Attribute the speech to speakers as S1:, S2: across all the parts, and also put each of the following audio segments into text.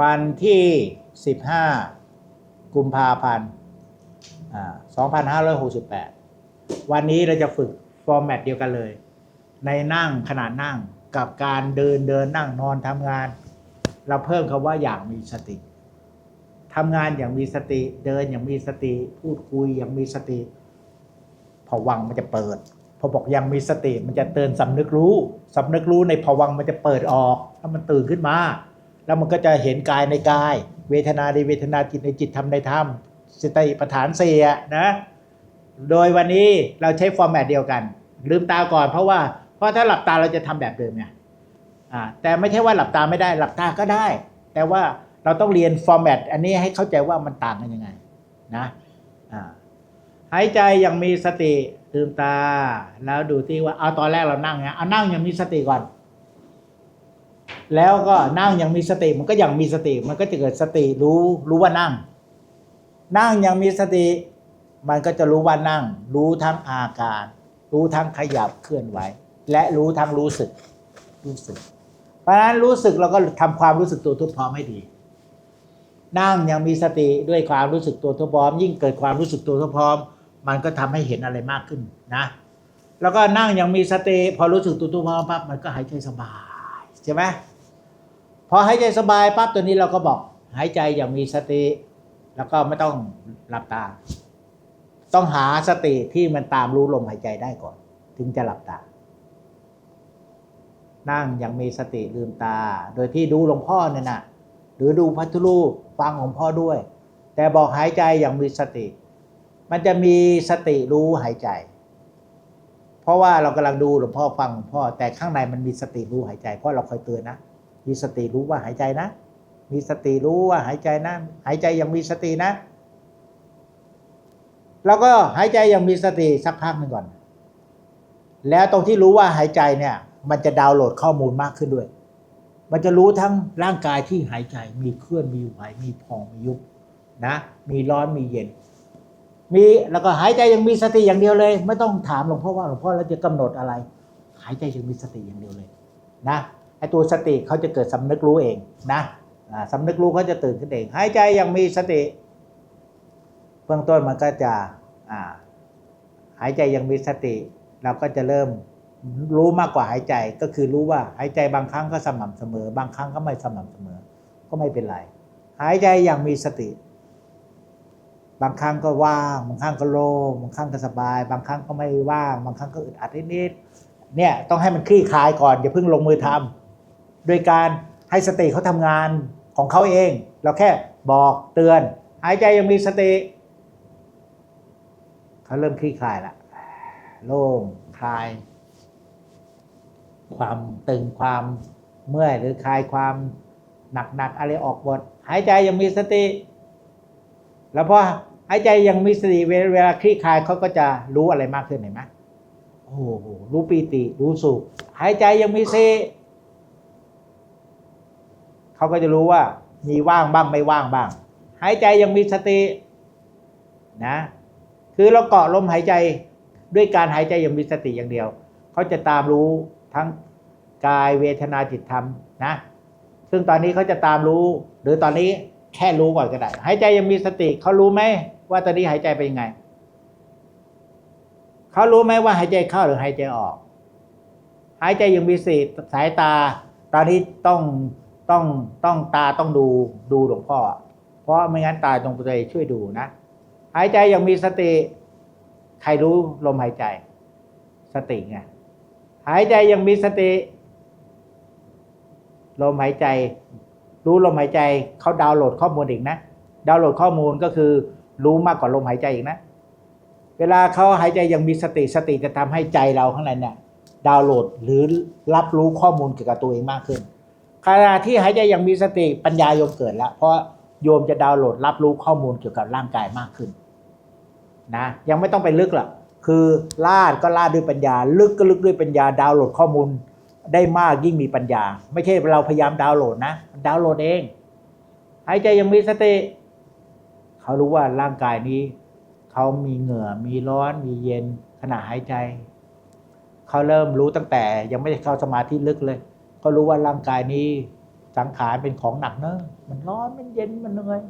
S1: วันที่ 15 กุมภาพันธ์อ่า2568 วันนี้เราจะฝึกฟอร์แมตเดียวกันเลย ในนั่งขนาดนั่งกับการเดินเดินนั่งนอนทำงาน เราเพิ่มคำว่าอย่างมีสติทำงานอย่างมีสติ เดินอย่างมีสติ พูดคุยอย่างมีสติ ผวังมันจะเปิด พอบอกยังมีสติมันจะเตือนสำนึกรู้สำนึกรู้ในผวังมันจะเปิดออก ถ้ามันตื่นขึ้นมา แล้วมันก็จะเห็นกายในกาย เวทนาในเวทนาจิตในจิตธรรมในธรรมสติปัฏฐานเสียนะ โดยวันนี้เราใช้ฟอร์แมตเดียวกัน ลืมตาก่อนเพราะว่าเพราะถ้าหลับตาเราจะทำแบบเดิมไงอ่าแต่ไม่ใช่ว่าหลับตาไม่ได้หลับตาก็ได้ แต่ว่าเราต้องเรียนฟอร์แมตอันนี้ให้เข้าใจว่ามันต่างกันยังไงนะอ่าหายใจอย่างมีสติลืมตาแล้วดูที่ว่าเอาตอนแรกเรานั่งไงเอานั่งอย่างมีสติก่อน แล้วก็นั่งย่างมีสติมันก็ย่างมีสติ มันก็จะเกิดสติรู้รู้ว่านั่ง นั่งย่างมีสติ มันก็จะรู้ว่านั่ง รู้ทั้งอาการ รู้ทั้งขยับเคลื่อนไหว และรู้ทั้งรู้สึกรู้สึก เพราะฉะนั้นรู้สึกเราก็ทำความรู้สึกตัวทุกพร้อมให้ดี นั่งยังมีสติด้วยความรู้สึกตัวทุกพร้อม ยิ่งเกิดความรู้สึกตัวทุกพร้อม มันก็ทำให้เห็นอะไรมากขึ้นนะ แล้วก็นั่งยังมีสติพอรู้สึกตัวทุกพร้อมปั๊บมันก็หายใจสบายใช่ไหม พอหายใจสบายปั๊บตัวนี้เราก็บอกหายใจอย่างมีสติ แล้วก็ไม่ต้องหลับตา ต้องหาสติที่มันตามรู้ลมหายใจได้ก่อน ถึงจะหลับตา นั่งอย่างมีสติลืมตา โดยที่ดูหลวงพ่อเนี่ยนะหรือดูพัทธรูปฟังของพ่อด้วย แต่บอกหายใจอย่างมีสติ มันจะมีสติรู้หายใจ เพราะว่าเรากำลังดูหลวงพ่อฟังหลวงพ่อแต่ข้างในมันมีสติรู้หายใจ เพราะเราคอยเตือนนะ มีสติรู้ว่าหายใจนะ มีสติรู้ว่าหายใจนะ หายใจย่างมีสตินะ แล้วก็หายใจย่างมีสติสักพักหนึ่งก่อน แล้วตรงที่รู้ว่าหายใจเนี่ย มันจะดาวน์โหลดข้อมูลมากขึ้นด้วย มันจะรู้ทั้งร่างกายที่หายใจมีเคลื่อนมีไหวมีพองมียุบนะ มีร้อนมีเย็นมีแล้วก็หายใจยังมีสติอย่างเดียวเลย ไม่ต้องถามหลวงพ่อว่าหลวงพ่อแล้วจะกำหนดอะไร หายใจยังมีสติอย่างเดียวเลย นะ ไอตัวสติเขาจะเกิดสำนึกรู้เองนะอ่าสำนึกรู้เขาจะตื่นขึ้นเอง หายใจยังมีสติ เบื้องต้นมันก็จะหายใจยังมีสติ เราก็จะเริ่มรู้มากกว่าหายใจก็คือรู้ว่าหายใจบางครั้งก็สม่ำเสมอ บางครั้งก็ไม่สม่ำเสมอ ก็ไม่เป็นไรหายใจอย่างมีสติ บางครั้งก็ว่าง บางครั้งก็โล่งบางครั้งก็สบาย บางครั้งก็ไม่ว่าง บางครั้งก็อึดอัดนิดๆเนี่ยต้องให้มันคลี่คลายก่อนอย่าเพิ่งลงมือทำ โดยการให้สติเขาทำงานของเขาเอง เราแค่บอกเตือน หายใจยังมีสติเขาเริ่มคลี่คลายละโล่งคลาย ความตึงความเมื่อยหรือคลายความหนักๆอะไรออกหมดหายใจยังมีสติ แล้วพอหายใจยังมีสติเวลาคลี่คลายเขาก็จะรู้อะไรมากขึ้นเห็นไหมโอ้โหรู้ปีติรู้สุขหายใจยังมีสติ เขาก็จะรู้ว่ามีว่างบ้างไม่ว่างบ้าง หายใจยังมีสตินะคือเราเกาะลมหายใจด้วยการหายใจยังมีสติอย่างเดียว เขาจะตามรู้ทั้งกายเวทนาจิตธรรมนะ ซึ่งตอนนี้เขาจะตามรู้ หรือตอนนี้แค่รู้ก่อนก็ได้ หายใจยังมีสติเขารู้ไหมว่าตอนนี้หายใจเป็นยังไง เขารู้ไหมว่าหายใจเข้าหรือหายใจออก หายใจยังมีสติสายตา ตอนนี้ต้อง ต้องต้องตาต้องดูดูหลวงพ่อ เพราะไม่งั้นตาตรงไปช่วยดูนะ หายใจยังมีสติ ใครรู้ลมหายใจ สติไงหายใจยังมีสติ ลมหายใจ รู้ลมหายใจเขาดาวน์โหลดข้อมูลอีกนะ ดาวน์โหลดข้อมูลก็คือ รู้มากกว่าลมหายใจอีกนะ เวลาเขาหายใจยังมีสติสติจะทำให้ใจเราข้างในเนี่ยดาวน์โหลดหรือรับรู้ข้อมูลเกี่ยวกับตัวเองมากขึ้น ขณะที่หายใจยังมีสติปัญญาโยมเกิดแล้ว เพราะโยมจะดาวน์โหลดรับรู้ข้อมูลเกี่ยวกับร่างกายมากขึ้นนะยังไม่ต้องไปลึกหรอกคือลาดก็ลาดด้วยปัญญา ลึกก็ลึกด้วยปัญญา ดาวน์โหลดข้อมูลได้มากยิ่งมีปัญญา ไม่ใช่เราพยายามดาวน์โหลดนะดาวน์โหลดเองหายใจยังมีสติเขารู้ว่าร่างกายนี้ เขามีเหงื่อมีร้อนมีเย็นขณะหายใจ เขาเริ่มรู้ตั้งแต่ยังไม่ได้เข้าสมาธิลึกเลย เขารู้ว่าร่างกายนี้สังขารเป็นของหนักเนอะมันร้อนมันเย็นมันเหนื่อย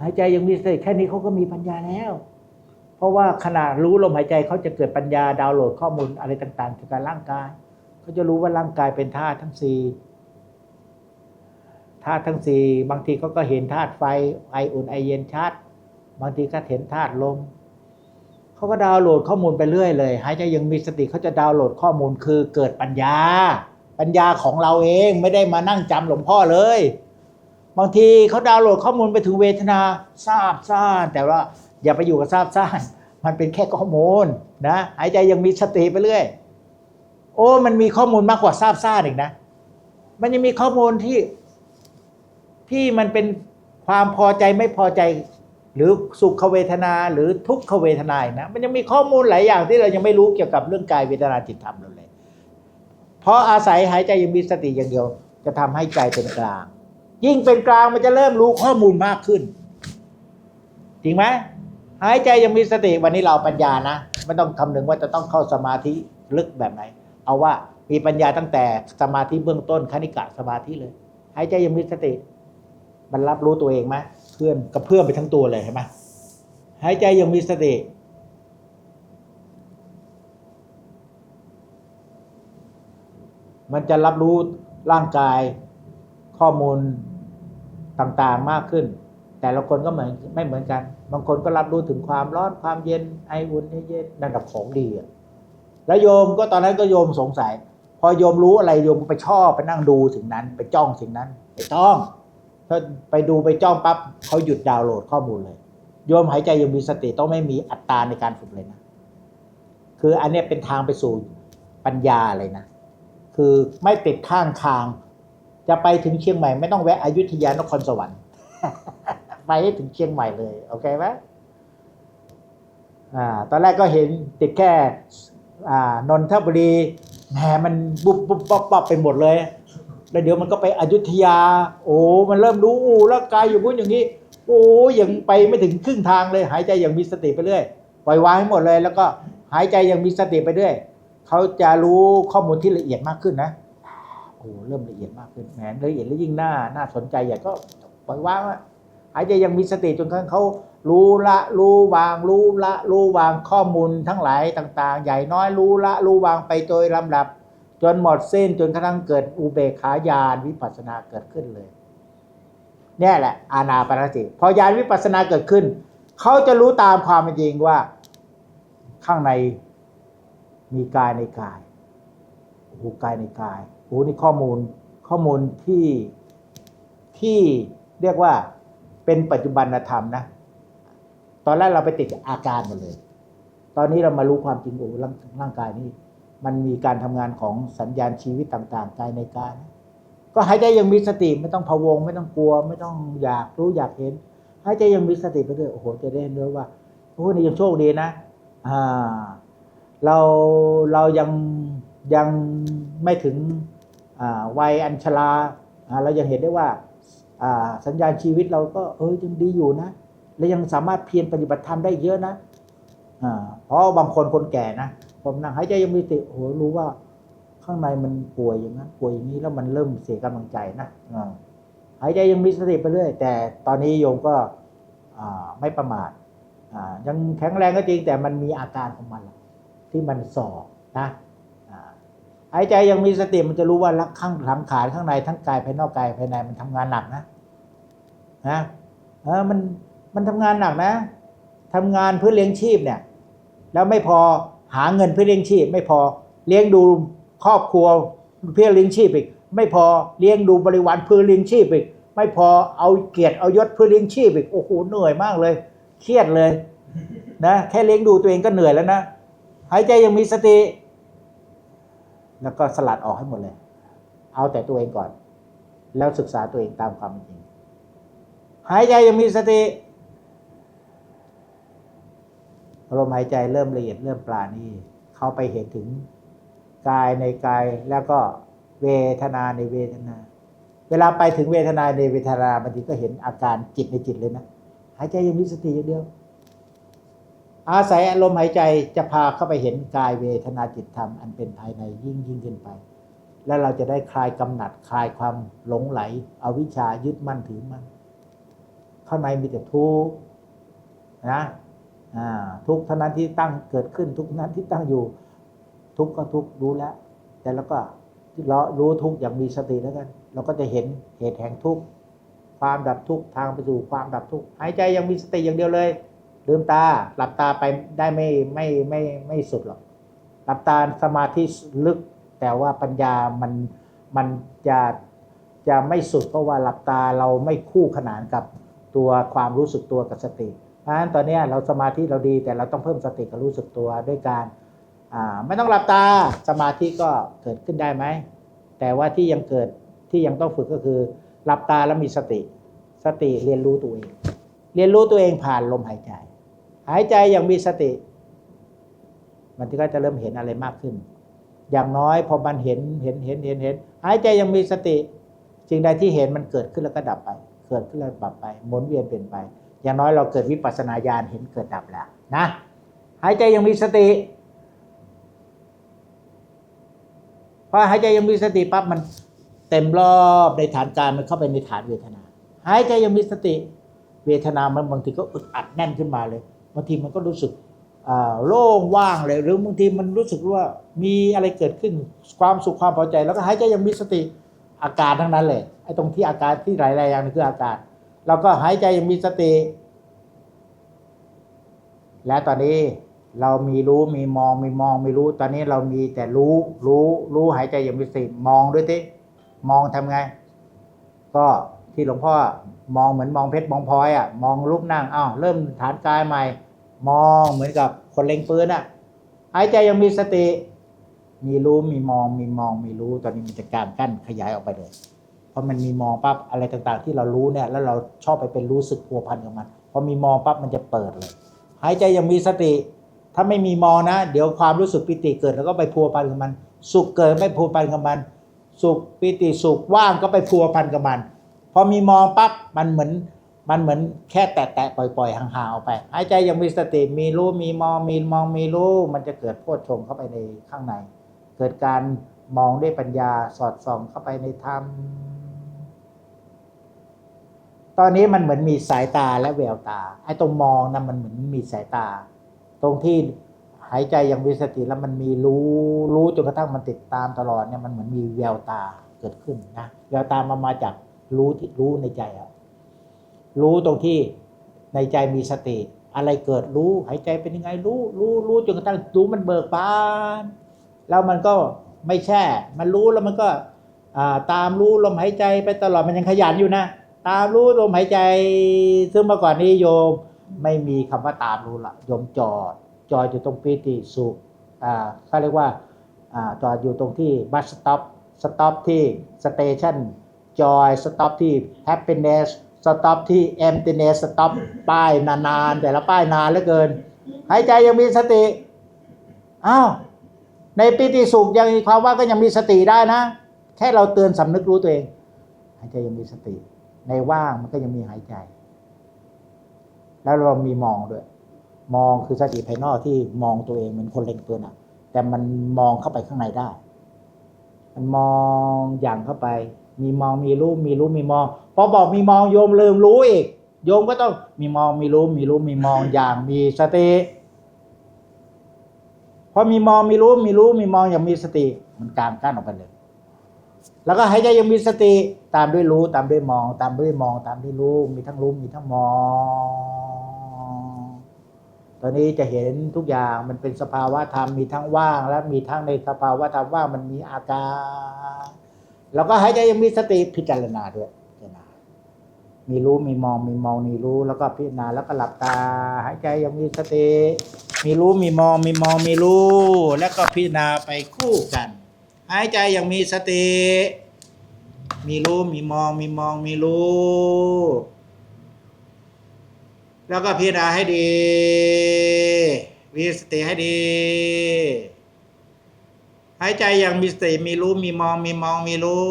S1: หายใจยังมีสติแค่นี้เขาก็มีปัญญาแล้ว เพราะว่าขณะรู้ลมหายใจเขาจะเกิดปัญญาดาวน์โหลดข้อมูลอะไรต่างๆเกี่ยวกับร่างกายเขาจะรู้ว่าร่างกายเป็นธาตุทั้งสี่ธาตุทั้งสี่บางทีเขาก็เห็นธาตุไฟไออุ่นไอเย็นชัด บางทีก็เห็นธาตุลมเขาก็ดาวน์โหลดข้อมูลไปเรื่อยเลย หายใจยังมีสติเขาจะดาวน์โหลดข้อมูลคือเกิดปัญญา ปัญญาของเราเองไม่ได้มานั่งจำหลวงพ่อเลย บางทีเขาดาวน์โหลดข้อมูลไปถึงเวทนาทราบซ่านแต่ว่าอย่าไปอยู่กับทราบซ่านมันเป็นแค่ข้อมูลนะหายใจยังมีสติไปเรื่อย โอ้ มันมีข้อมูลมากกว่าทราบซ่านอีกนะ มันยังมีข้อมูลที่ที่มันเป็นความพอใจไม่พอใจหรือสุขเวทนาหรือทุกขเวทนาอีกนะมันยังมีข้อมูลหลายอย่างที่เรายังไม่รู้เกี่ยวกับเรื่องกายเวทนาจิตธรรมเราเลย เพราะอาศัยหายใจยังมีสติอย่างเดียว จะทำให้ใจเป็นกลาง ยิ่งเป็นกลางมันจะเริ่มรู้ข้อมูลมากขึ้น จริงไหมหายใจยังมีสติวันนี้เราปัญญานะไม่ต้องคำนึงว่าจะต้องเข้าสมาธิลึกแบบไหน เอาว่ามีปัญญาตั้งแต่สมาธิเบื้องต้นคณิกะสมาธิเลยหายใจยังมีสติ มันรับรู้ตัวเองไหมเพื่อนกระเพื่อมไปทั้งตัวเลยเห็นไหมหายใจยังมีสติ มันจะรับรู้ร่างกายข้อมูลต่างๆมากขึ้น แต่ละคนก็เหมือนไม่เหมือนกัน บางคนก็รับรู้ถึงความร้อนความเย็นไออุ่นไอเย็นนั่นกับของดีอะแล้วโยมก็ตอนนั้นก็โยมสงสัย พอโยมรู้อะไรโยมไปชอบไปนั่งดูสิ่งนั้น ไปจ้องสิ่งนั้นไปจ้องถ้าไปดูไปจ้องปั๊บเขาหยุดดาวน์โหลดข้อมูลเลย โยมหายใจยังมีสติต้องไม่มีอัตราในการฝึกเลยนะ คืออันนี้เป็นทางไปสู่ปัญญาเลยนะ คือไม่ติดข้างทาง จะไปถึงเชียงใหม่ ไม่ต้องแวะอยุธยานครสวรรค์ไปให้ถึงเชียงใหม่เลยโอเคไหมอ่าตอนแรกก็เห็นติดแค่อ่านนทบุรีแหมมันบุบบุบป๊อบป๊อบไปหมดเลย แล้วเดี๋ยวมันก็ไปอยุธยา โอ้ มันเริ่มรู้อู้ร่างกายอยู่พุ่นอย่างนี้ โอ้ยังไปไม่ถึงครึ่งทางเลย หายใจอย่างมีสติไปเรื่อยปล่อยวางให้หมดเลย แล้วก็หายใจอย่างมีสติไปเรื่อย เขาจะรู้ข้อมูลที่ละเอียดมากขึ้นนะโอ้เริ่มละเอียดมากขึ้นแหมละเอียดแล้วยิ่งน่าน่าสนใจอย่าก็ปล่อยวางว่าหายใจยังมีสติจนกระทั่งเขารู้ละรู้วาง รู้ละรู้วางข้อมูลทั้งหลายต่าง ๆ ใหญ่น้อยรู้ละรู้วางไปโดยลำดับ จนหมดสิ้นจนกระทั่งเกิดอุเบกขาญาณวิปัสสนาเกิดขึ้นเลยนี่แหละ อานาปานสติพอญาณวิปัสสนาเกิดขึ้น เขาจะรู้ตามความเป็นจริงว่า ข้างใน มีกายในกายโอ้โหกายในกายโอ้นี่ข้อมูลข้อมูลที่ที่เรียกว่าเป็นปัจจุบันธรรมนะ ตอนแรกเราไปติดอาการหมดเลย ตอนนี้เรามารู้ความจริงโอ้ร่างร่างกายนี้มันมีการทำงานของสัญญาณชีวิตต่างๆกายในกายนะก็หายใจยังมีสติไม่ต้องพะวง ไม่ต้องกลัว ไม่ต้องอยากรู้อยากเห็นหายใจยังมีสติไปด้วยโอ้โหจะได้เห็นด้วยว่าโอ้โหนี่ยังโชคดีนะ อ่า เราเรายังยังไม่ถึงวัยอัญชราอ่าเรายังเห็นได้ว่าสัญญาณชีวิตเราก็เออยังดีอยู่นะและยังสามารถเพียรปฏิบัติธรรมได้เยอะนะเพราะบางคนคนแก่นะผมนั่งหายใจยังมีสติโอ้โหรู้ว่าข้างในมันป่วยอย่างนั้นป่วยอย่างนี้แล้วมันเริ่มเสียกำลังใจนะหายใจยังมีสติไปเรื่อยแต่ตอนนี้โยมก็ไม่ประมาทยังแข็งแรงก็จริงแต่มันมีอาการของมัน ที่มันสอบนะหายใจยังมีสติมันจะรู้ว่ารักข้างหลังขาข้างในทั้งกายภายนอกกายภายในมันทำงานหนักนะนะเออมันมันทำงานหนักนะทำงานเพื่อเลี้ยงชีพเนี่ย แล้วไม่พอหาเงินเพื่อเลี้ยงชีพ ไม่พอเลี้ยงดูครอบครัวเพื่อเลี้ยงชีพอีก ไม่พอเลี้ยงดูบริวารเพื่อเลี้ยงชีพอีก ไม่พอเอาเกียรติเอายศเพื่อเลี้ยงชีพอีกโอ้โหเหนื่อยมากเลย เครียดเลยนะแค่เลี้ยงดูตัวเองก็เหนื่อยแล้วนะ หายใจยังมีสติ แล้วก็สลัดออกให้หมดเลย เอาแต่ตัวเองก่อน แล้วศึกษาตัวเองตามความจริง หายใจยังมีสติลมหายใจเริ่มละเอียดเริ่มปราณีเข้าไปเห็นถึงกายในกายแล้วก็เวทนาในเวทนา เวลาไปถึงเวทนาในเวทนาบางทีก็เห็นอาการจิตในจิตเลยนะ หายใจยังมีสติอย่างเดียว อาศัยอารมณ์หายใจจะพาเข้าไปเห็นกายเวทนาจิตธรรมอันเป็นภายในยิ่งยิ่งขึ้นไป แล้วเราจะได้คลายกำหนัดคลายความหลงไหล อวิชายึดมั่นถือมั่นข้างในมีแต่ทุกข์นะทุกข์เท่านั้นที่ตั้งเกิดขึ้นทุกข์นั้นที่ตั้งอยู่ ทุกข์ก็ทุกข์รู้แล้ว แต่เราก็เรารู้ทุกข์อย่างมีสติแล้วกัน เราก็จะเห็นเหตุแห่งทุกข์ความดับทุกข์ทางไปสู่ความดับทุกข์หายใจยังมีสติอย่างเดียวเลย ลืมตาหลับตาไปได้ไม่ไม่ไม่ไม่สุดหรอกหลับตาสมาธิลึก แต่ว่าปัญญามันมันจะจะไม่สุดเพราะว่าหลับตาเราไม่คู่ขนานกับตัวความรู้สึกตัวกับสติเพราะฉะนั้นตอนเนี้ยเราสมาธิเราดีแต่เราต้องเพิ่มสติกับรู้สึกตัวด้วยการไม่ต้องหลับตาสมาธิก็เกิดขึ้นได้ไหมแต่ว่าที่ยังเกิดที่ยังต้องฝึกก็คือหลับตาแล้วมีสติ สติเรียนรู้ตัวเอง เรียนรู้ตัวเองผ่านลมหายใจ หายใจอย่างมีสติ มันก็จะเริ่มเห็นอะไรมากขึ้น อย่างน้อยพอมันเห็นเห็นเห็นเห็นเห็น หายใจยังมีสติสิ่งใดที่เห็นมันเกิดขึ้นแล้วก็ดับไป เกิดขึ้นแล้วดับไปหมุนเวียนเปลี่ยนไป อย่างน้อยเราเกิดวิปัสสนาญาณเห็นเกิดดับแล้วนะหายใจยังมีสติพอหายใจยังมีสติปั๊บมันเต็มรอบในฐานการมันเข้าไปในฐานเวทนา หายใจยังมีสติ เวทนามันบางทีก็อึดอัดแน่นขึ้นมาเลย บางทีมันก็รู้สึกโล่งว่างเลยหรือบางทีมันรู้สึกว่ามีอะไรเกิดขึ้นความสุขความพอใจ แล้วก็หายใจยังมีสติอาการทั้งนั้นเลยไอ้ตรงที่อาการที่หลายๆอย่างนี่คืออาการเราก็หายใจยังมีสติ และตอนนี้เรามีรู้มีมองมีมองม่รู้ ตอนนี้เรามีแต่รู้รู้รู้หายใจย่างมีสติมองด้วยทีมองทำไง ก็ ที่หลวงพ่อมองเหมือนมองเพชรมองพลอยอะมองรูปนั่งอ้าวเริ่มฐานกายใหม่ มองเหมือนกับคนเล็งปืนอะหายใจยังมีสติ มีรู้มีมองมีมองมีรู้ตอนนี้มันจะการกั้นขยายออกไปเลยเพราะมันมีมองปั๊บอะไรต่างๆ ที่เรารู้เนี่ย แล้วเราชอบไปเป็นรู้สึกพัวพันกับมันพอมีมองปั๊บมันจะเปิดเลย หายใจยังมีสติ ถ้าไม่มีมองนะ เดี๋ยวความรู้สึกปิติเกิดแล้วก็ไปพัวพันกับมัน สุขเกิดไม่พัวพันกับมัน สุขปิติสุขว่างก็ไปพัวพันกับมัน พอมีมองปั๊บมันเหมือนมันเหมือนแค่แตะๆปล่อยๆห่างๆออกไปหายใจยังมีสติมีรู้มีมองมีมองมีรู้มันจะเกิดโพชฌงเข้าไปในข้างใน เกิดการมองด้วยปัญญาสอดส่องเข้าไปในธรรมตอนนี้มันเหมือนมีสายตาและแววตาไอ้ตรงมองนะมันเหมือนมีสายตา ตรงที่หายใจย่างมีสติแล้วมันมีรู้รู้จนกระทั่งมันติดตามตลอดเนี่ยมันเหมือนมีแววตาเกิดขึ้นนะแววตามันมาจาก รู้ที่รู้ในใจอะรู้ตรงที่ในใจมีสติ อะไรเกิดรู้หายใจเป็นยังไงรู้ รู้รู้จนกระทั่งรู้มันเบิกบาน แล้วมันก็ไม่แช่ มันรู้แล้วมันก็ตามรู้ลมหายใจไปตลอดมันยังขยันอยู่นะ ตามรู้ลมหายใจ ซึ่งเมื่อก่อนนี้โยมไม่มีคำว่าตามรู้ละโยมจอดจอดอยู่ตรงปีติสุขอ่าเขาเรียกว่าอ่าจอดอยู่ตรงที่บัสสต็อปสต็อปที่สเตชัน จอยสต็อปที่แฮปปี้เนสสต็อปที่เอมติเนสสต็อปป้ายนานๆแต่ละป้ายนานเหลือเกิน หายใจยังมีสติอ้าวในปีติสุขยังมีความว่าก็ยังมีสติได้นะ แค่เราเตือนสำนึกรู้ตัวเอง หายใจยังมีสติ ในว่างมันก็ยังมีหายใจ แล้วเรามีมองด้วย มองคือสติภายนอกที่มองตัวเองเหมือนคนเล็งปืนอะ แต่มันมองเข้าไปข้างในได้ มันมองอย่างเข้าไป มีมองมีรู้มีรู้มีมอง พอบอกมีมองโยมลืมรู้อีกโยมก็ต้องมีมองมีรู้มีรู้มีมองอย่างมีสติพอมีมองมีรู้มีรู้มีมองอย่างมีสติ มันกลางกั้นออกไปเลยแล้วก็หายใจยังมีสติตามด้วยรู้ตามด้วยมอง ตามด้วยมอง ตามด้วยรู้มีทั้งรู้มีทั้งมอง ตอนนี้จะเห็นทุกอย่างมันเป็นสภาวะธรรมมีทั้งว่าง และมีทั้งในสภาวะธรรมว่างมันมีอาการ แล้วก็หายใจยังมีสติพิจารณาด้วยพิจารณา มีรู้มีมองมีมองมีรู้แล้วก็พิจารณาแล้วก็หลับตา หายใจยังมีสติ มีรู้มีมองมีมองมีรู้ แล้วก็พิจารณาไปคู่กัน หายใจย่างมีสติ มีรู้มีมองมีมองมีรู้แล้วก็พิจารณาให้ดี มีสติให้ดี หายใจอย่างมีสติมีรู้มีมองมีมองมีรู้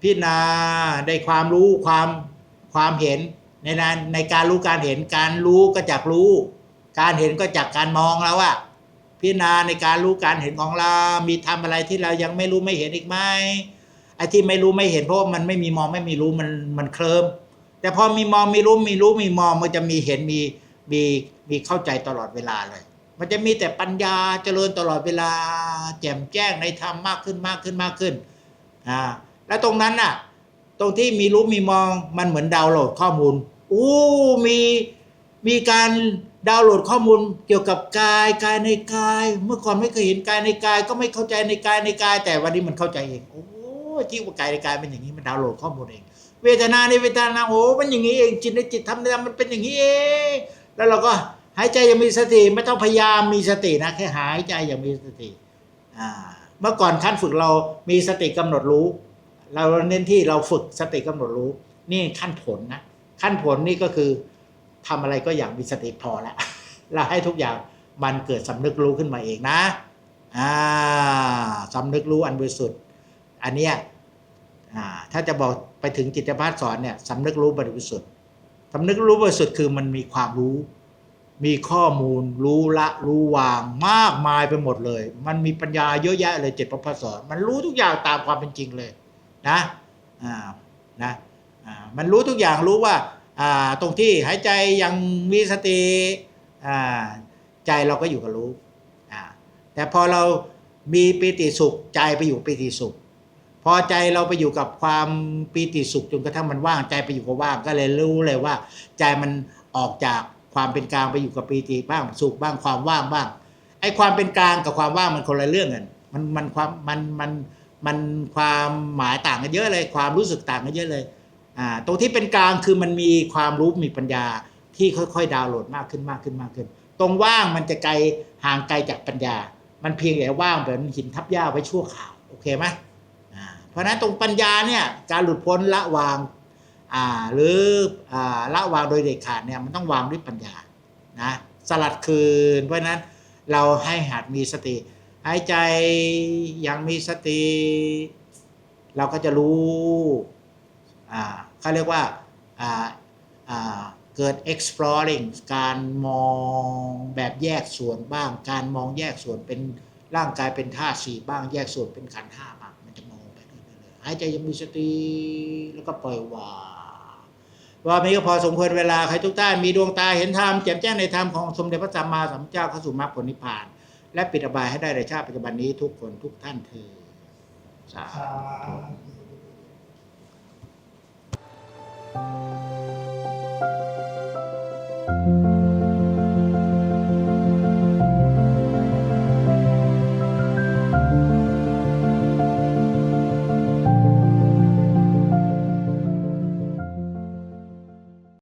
S1: พิจารณาได้ความรู้ความความเห็นในนั้นในการรู้การเห็นการรู้ก็จากรู้ การเห็นก็จากการมองแล้วอะพิจารณาในการรู้การเห็นของเรา มีทำอะไรที่เรายังไม่รู้ไม่เห็นอีกไหมไอ้ที่ไม่รู้ไม่เห็นเพราะว่ามันไม่มีมองไม่มีรู้มันมันเคลิมแต่พอมีมองมีรู้มีรู้มีมองมันจะมีเห็นมีมีมีเข้าใจตลอดเวลาเลย มันจะมีแต่ปัญญาเจริญตลอดเวลา แจ่มแจ้งในธรรมมากขึ้นมากขึ้นมากขึ้นอ่าแล้วตรงนั้นน่ะ ตรงที่มีรู้มีมองมันเหมือนดาวน์โหลดข้อมูลอู้มีมีการดาวน์โหลดข้อมูลเกี่ยวกับกายกายในกาย เมื่อก่อนไม่เคยเห็นกายในกาย ก็ไม่เข้าใจในกายในกาย แต่วันนี้มันเข้าใจเองโอ้ที่ว่ากายในกายเป็นอย่างนี้มันดาวน์โหลดข้อมูลเอง เวทนาในเวทนาโอ้มันอย่างนี้เองจิตในจิตทำในธรรมมันเป็นอย่างนี้เองแล้วเราก็ หายใจอย่างมีสติไม่ต้องพยายามมีสตินะแค่หายใจอย่างมีสติอ่าเมื่อก่อนขั้นฝึกเรามีสติกำหนดรู้ เราเน้นที่เราฝึกสติกำหนดรู้ นี่ขั้นผลนะขั้นผลนี่ก็คือทำอะไรก็อย่างมีสติพอแล้วเราให้ทุกอย่างมันเกิดสำนึกรู้ขึ้นมาเองนะอ่าสำนึกรู้อันบริสุทธิ์อันเนี้ยถ้าจะบอกไปถึงจิตภัทสอนเนี่ยสำนึกรู้บริสุทธิ์สำนึกรู้บริสุทธิ์คือมันมีความรู้ มีข้อมูลรู้ละรู้วางมากมายไปหมดเลย มันมีปัญญาเยอะแยะเลยเจ็ดประพสอนมันรู้ทุกอย่างตามความเป็นจริงเลยนะอ่านะอ่ามันรู้ทุกอย่างรู้ว่าอ่าตรงที่หายใจยังมีสติอ่าใจเราก็อยู่กับรู้อ่าแต่พอเรามีปีติสุขใจไปอยู่ปีติสุข พอใจเราไปอยู่กับความปีติสุขจนกระทั่งมันว่างใจไปอยู่กับว่างก็เลยรู้เลยว่า ใจมันออกจาก ความเป็นกลางไปอยู่กับปีติบ้างสุขบ้างความว่างบ้างไอ้ความเป็นกลางกับความว่างมันคนละเรื่องกันมันมันความมันมันมันความหมายต่างกันเยอะเลย ความรู้สึกต่างกันเยอะเลยอ่าตรงที่เป็นกลางคือมันมีความรู้มีปัญญาที่ค่อยๆ ดาวน์โหลดมากขึ้นมากขึ้นมากขึ้น ตรงว่างมันจะไกลห่างไกลจากปัญญา มันเพียงแต่ว่างแบบหินทับหญ้าไว้ชั่วคราวโอเคไหมอ่าเพราะนั้นตรงปัญญาเนี่ยการหลุดพ้นละวาง หรืออละวางโดยเด็ดขาดเนี่ยมันต้องวางด้วยปัญญานะสลัดคืน เพราะนั้นเราให้หัดมีสติ หายใจอย่างมีสติ เราก็จะรู้เขาเรียกว่าเกิด exploring การมองแบบแยกส่วนบ้าง การมองแยกส่วนเป็นร่างกายเป็นธาตุสี่บ้างแยกส่วนเป็นขันห้าบ้างมันจะมองไปเรื่อยๆหายใจยังมีสติแล้วก็ปล่อยวาง ว่ามีก็พอสมควรเวลาใครทุกท่านมีดวงตาเห็นธรรมแจ่มแจ้งในธรรมของสมเด็จพระสัมมาสัมพุทธเจ้าเข้าสู่มรรคผลนิพพาน และปิดอบายให้ได้ในชาติปัจจุบันนี้ทุกคนทุกท่านเธอสาธุ
S2: Thank